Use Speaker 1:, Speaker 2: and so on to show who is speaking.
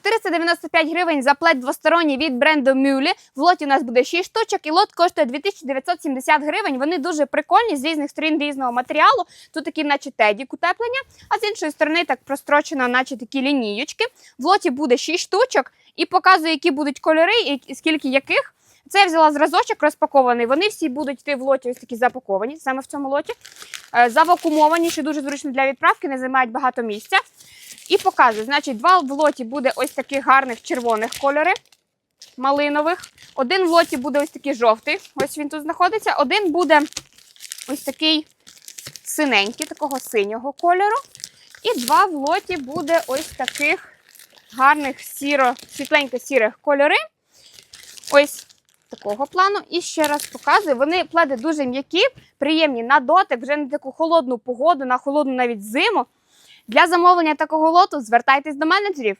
Speaker 1: 495 гривень за плед двосторонній від бренду Мюлі. В лоті у нас буде 6 штучок, і лот коштує 2970 гривень. Вони дуже прикольні з різних сторін різного матеріалу. Тут такі, наче тедік утеплення, а з іншої сторони так прострочено, наче такі лінієчки. В лоті буде 6 штучок і показує, які будуть кольори і скільки яких. Це я взяла зразочок розпакований. Вони всі будуть йти в лоті ось такі запаковані, саме в цьому лоті. Е, Завакумовані, що дуже зручно для відправки, не займають багато місця. І показую, значить, два в лоті буде ось таких гарних червоних кольори, малинових. Один в лоті буде ось такий жовтий, ось він тут знаходиться. Один буде ось такий синенький, такого синього кольору. І два в лоті буде ось таких гарних сіро, світленько-сірих кольори. Ось такого плану. І ще раз показую. Вони пледи дуже м'які, приємні на дотик, вже на таку холодну погоду, на холодну навіть зиму. Для замовлення такого лоту звертайтесь до менеджерів.